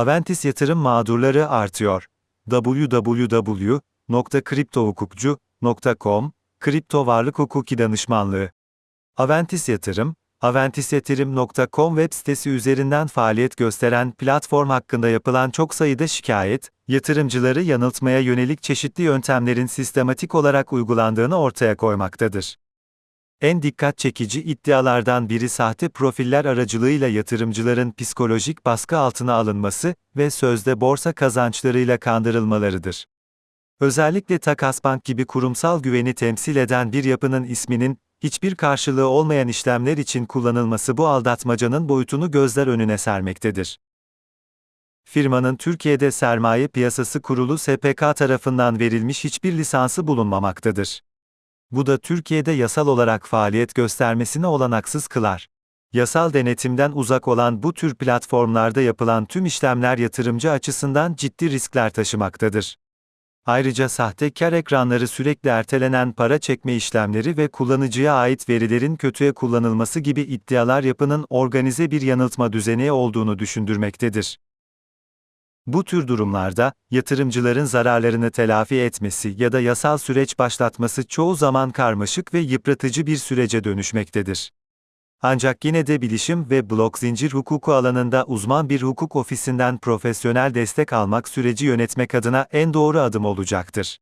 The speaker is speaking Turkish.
Aventis yatırım mağdurları artıyor. www.kriptohukukcu.com Kripto Varlık Hukuki Danışmanlığı Aventis Yatırım, aventisyatırım.com web sitesi üzerinden faaliyet gösteren platform hakkında yapılan çok sayıda şikayet, yatırımcıları yanıltmaya yönelik çeşitli yöntemlerin sistematik olarak uygulandığını ortaya koymaktadır. En dikkat çekici iddialardan biri sahte profiller aracılığıyla yatırımcıların psikolojik baskı altına alınması ve sözde borsa kazançlarıyla kandırılmalarıdır. Özellikle Takasbank gibi kurumsal güveni temsil eden bir yapının isminin, hiçbir karşılığı olmayan işlemler için kullanılması bu aldatmacanın boyutunu gözler önüne sermektedir. Firmanın Türkiye'de Sermaye Piyasası Kurulu SPK tarafından verilmiş hiçbir lisansı bulunmamaktadır. Bu da Türkiye'de yasal olarak faaliyet göstermesini olanaksız kılar. Yasal denetimden uzak olan bu tür platformlarda yapılan tüm işlemler yatırımcı açısından ciddi riskler taşımaktadır. Ayrıca sahtekar ekranları sürekli ertelenen para çekme işlemleri ve kullanıcıya ait verilerin kötüye kullanılması gibi iddialar yapının organize bir yanıltma düzeni olduğunu düşündürmektedir. Bu tür durumlarda, yatırımcıların zararlarını telafi etmesi ya da yasal süreç başlatması çoğu zaman karmaşık ve yıpratıcı bir sürece dönüşmektedir. Ancak yine de bilişim ve blok zincir hukuku alanında uzman bir hukuk ofisinden profesyonel destek almak süreci yönetmek adına en doğru adım olacaktır.